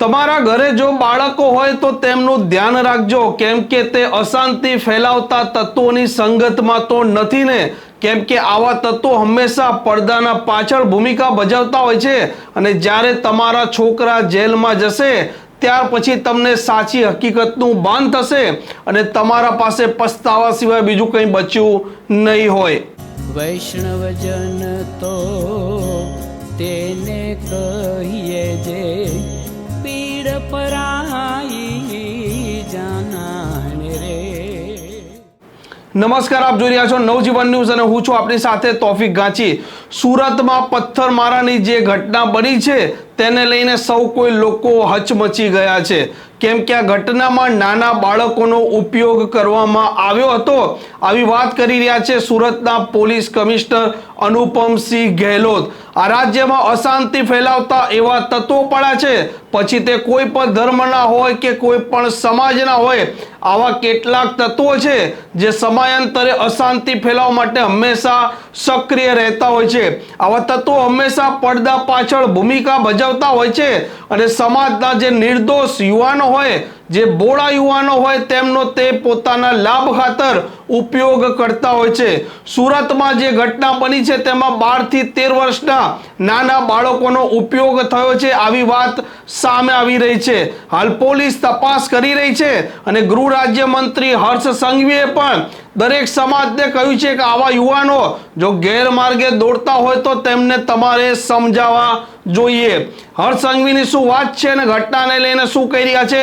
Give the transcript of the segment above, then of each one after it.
તમારા ઘરે જો બાળકો હોય તો તેમનું ધ્યાન રાખજો. કેમ કે તે અશાંતિ ફેલાવતા તત્વોની સંગતમાં તો નથી ને. કેમ કે આવા તત્વો હંમેશા પડદાના પાછળ ભૂમિકા ભજવતા હોય છે. અને જ્યારે તમારા છોકરા જેલમાં જશે, ત્યાર પછી તમને સાચી હકીકતનું ભાન થશે અને તમારા પાસે પસ્તાવા સિવાય બીજું કંઈ બચ્યું નહીં હોય. વૈષ્ણવજન તો તેને કહીએ જે નમસ્કાર, આપ જોઈ રહ્યા છો નવજીવન ન્યૂઝ અને હું છું આપની સાથે તોફિક ગાંચી. સુરતમાં પથ્થરમારાની જે ઘટના બની છે, તેને લઈને સૌ કોઈ લોકો હચમચી ગયા છે. કેમ કે આ ઘટનામાં નાના બાળકોનો ઉપયોગ કરવામાં આવ્યો હતો. આવી વાત કરી રહ્યા છે સુરતના પોલીસ કમિશનર અનુપમસિંહ ગેહલોત. આ રાજ્યમાં અશાંતિ ફેલાવતા એવા તત્વો પડ્યા છે. પછી તે કોઈ પણ ધર્મના હોય કે કોઈ પણ સમાજના હોય, આવા કેટલાક તત્વો છે જે સમયાંતરે અશાંતિ ફેલાવવા માટે હંમેશા સક્રિય રહેતા હોય છે. આવા તત્વો હંમેશા પડદા પાછળ ભૂમિકા ભજવતા હોય છે અને સમાજના જે નિર્દોષ યુવાનો હોય જે બોળા યુવાનો હોય તેમનો તે પોતાના લાભ ખાતર ઉપયોગ કરતા હોય છે. સુરતમાં જે ઘટના બની છે તેમાં બારથી તેર વર્ષના નાના બાળકોનો ઉપયોગ થયો છે. આવી વાત સામે આવી રહી છે. હાલ પોલીસ તપાસ કરી રહી છે અને ગૃહ રાજ્યમંત્રી હર્ષ સંઘવીએ પણ દરેક સમાજને કહ્યું છે કે આવા યુવાનો જો ગેરમાર્ગે દોડતા હોય તો તેમને તમારે સમજાવવા જોઈએ. હર્ષ સંઘવીની શું વાત છે અને ઘટનાને લઈને શું કહી રહ્યા છે?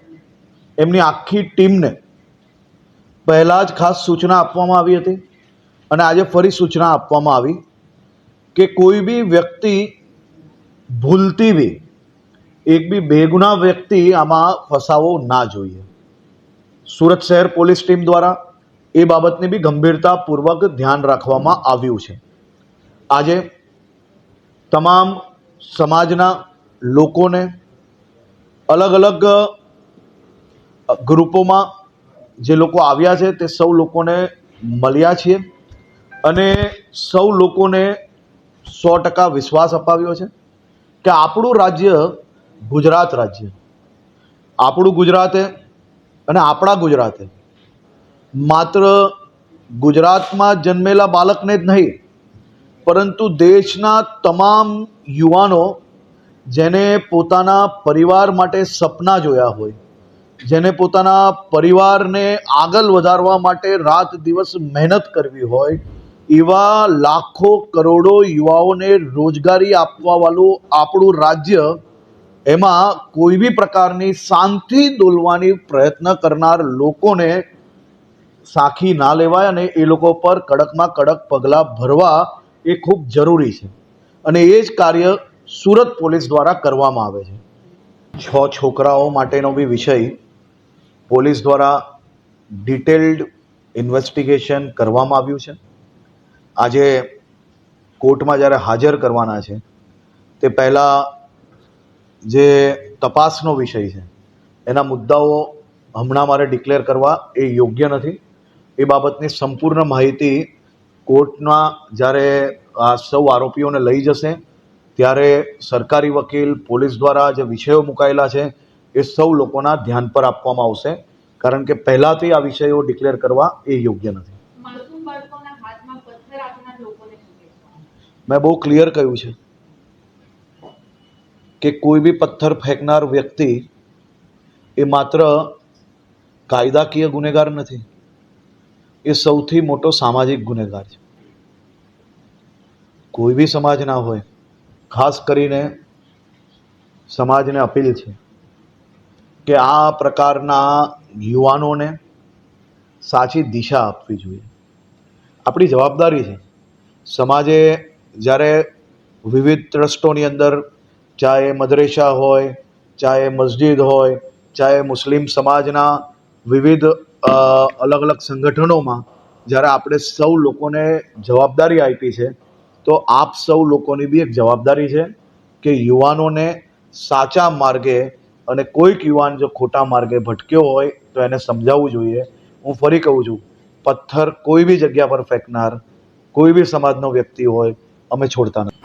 એમની આખી ટીમને પહેલાં જ ખાસ સૂચના આપવામાં આવી હતી અને આજે ફરી સૂચના આપવામાં આવી કે કોઈ બી વ્યક્તિ ભૂલતી બી, એક બી બેગુના વ્યક્તિ આમાં ફસાવો ના જોઈએ. સુરત શહેર પોલીસ ટીમ દ્વારા એ બાબતની બી ગંભીરતાપૂર્વક ધ્યાન રાખવામાં આવ્યું છે. આજે તમામ સમાજના લોકોને અલગ અલગ ગ્રુપોમાં જે લોકો આવ્યા છે તે સૌ લોકોને મળ્યા છીએ અને સૌ લોકોને સો ટકા વિશ્વાસ અપાવ્યો છે કે આપણું રાજ્ય ગુજરાત રાજ્ય. આપણું ગુજરાતે અને આપણા ગુજરાતે માત્ર ગુજરાતમાં જન્મેલા બાળકને જ નહીં, પરંતુ દેશના તમામ યુવાનો જેને પોતાના પરિવાર માટે સપના જોયા હોય જેને પોતાના પરિવારને આગળ વધારવા માટે રાત દિવસ મહેનત કરવી હોય, એવા લાખો કરોડો યુવાઓને રોજગારી આપવાવાળું આપણું રાજ્ય, એમાં કોઈ બી પ્રકારની શાંતિ દોલવાની પ્રયત્ન કરનાર લોકોને સાખી ના લેવાય અને એ લોકો પર કડકમાં કડક પગલાં ભરવા એ ખૂબ જરૂરી છે. અને એ જ કાર્ય સુરત પોલીસ દ્વારા કરવામાં આવે છે. છ છોકરાઓ માટેનો બી વિષય પોલીસ દ્વારા ડિટેલ્ડ ઇન્વેસ્ટિગેશન કરવામાં આવ્યું છે. આજે કોર્ટમાં જ્યારે હાજર કરવાના છે, તે પહેલાં જે તપાસનો વિષય છે, એના મુદ્દાઓ હમણાં મારે ડિક્લેર કરવા એ યોગ્ય નથી. એ બાબતની સંપૂર્ણ માહિતી કોર્ટના જ્યારે આ સૌ આરોપીઓને લઈ જશે, ત્યારે સરકારી વકીલ, પોલીસ દ્વારા જે વિષયો મુકાયેલા છે એ સૌ લોકોના ધ્યાન પર આપવામાં આવશે. કારણ કે પહેલાંથી આ વિષયો ડિક્લેર કરવા એ યોગ્ય નથી. મેં બહુ ક્લિયર કહ્યું છે કે કોઈ બી પથ્થર ફેંકનાર વ્યક્તિ એ માત્ર કાયદાકીય ગુનેગાર નથી એ સૌથી મોટો સામાજિક ગુનેગાર છે. કોઈ બી સમાજના હોય ખાસ કરીને સમાજને અપીલ છે કે આ પ્રકારના યુવાનોને સાચી દિશા આપવી જોઈએ. આપણી જવાબદારી છે. સમાજે જ્યારે વિવિધ ટ્રસ્ટોની અંદર, ચાહે મદરેસા હોય, ચાહે મસ્જિદ હોય, ચાહે મુસ્લિમ સમાજના વિવિધ અલગ અલગ સંગઠનોમાં જ્યારે આપણે સૌ લોકોને જવાબદારી આપી છે, તો આપ સૌ લોકોની બી એક જવાબદારી છે કે યુવાનોને સાચા માર્ગે અને કોઈક યુવાન જો ખોટા માર્ગે ભટક્યો હોય, તો એને સમજાવવું જોઈએ. હું ફરી કહું છું, પથ્થર કોઈ બી જગ્યા પર ફેંકનાર, કોઈ બી સમાજનો વ્યક્તિ હોય, અમે છોડતા નથી.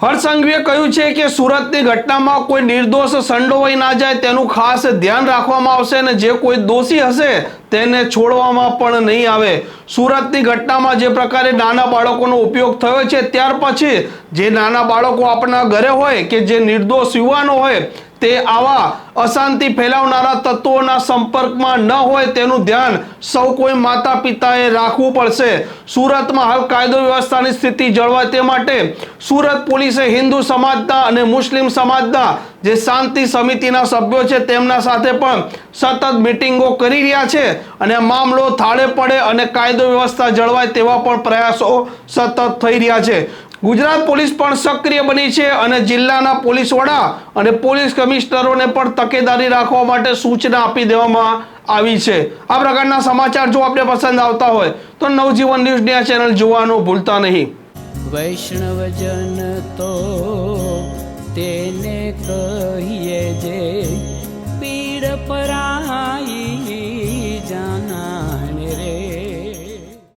હર્ષ સંઘવીએ કહ્યું છે કે સુરતની ઘટનામાં કોઈ નિર્દોષ સંડોવાઈ ના જાય તેનું ખાસ ધ્યાન રાખવામાં આવશે અને જે કોઈ દોષી હશે તેને છોડવામાં પણ નહીં આવે. સુરતની ઘટનામાં જે પ્રકારે નાના બાળકોનો ઉપયોગ થયો છે, ત્યાર પછી જે નાના બાળકો આપણા ઘરે હોય કે જે નિર્દોષ યુવાનો હોય તે આવા અશાંતિ ફેલાવનારા તત્વોના સંપર્કમાં ન હોય તેનું ધ્યાન સૌ કોઈ માતા પિતાએ રાખવું પડશે. સુરતમાં હાલ કાયદો વ્યવસ્થાની સ્થિતિ જળવાય તે માટે સુરત પોલીસે હિન્દુ સમાજના અને મુસ્લિમ સમાજના જે શાંતિ સમિતિના સભ્યો છે તેમના સાથે પણ સતત મિટિંગો કરી રહ્યા છે અને મામલો થાળે પડે અને કાયદો વ્યવસ્થા જળવાય તેવા પણ પ્રયાસો સતત થઈ રહ્યા છે. ગુજરાત પોલીસ પણ સક્રિય બની છે અને જિલ્લાના પોલીસ વડા અને પોલીસ કમિશનરોને પણ તકેદારી રાખવા માટે સૂચના આપી દેવામાં આવી છે. આ પ્રકારના સમાચાર જો આપને પસંદ આવતા હોય તો નવજીવન ન્યૂઝની આ ચેનલ જોવાનું ભૂલતા નહીં. વૈષ્ણવજન તો તેને કહીએ જે પીડ પરા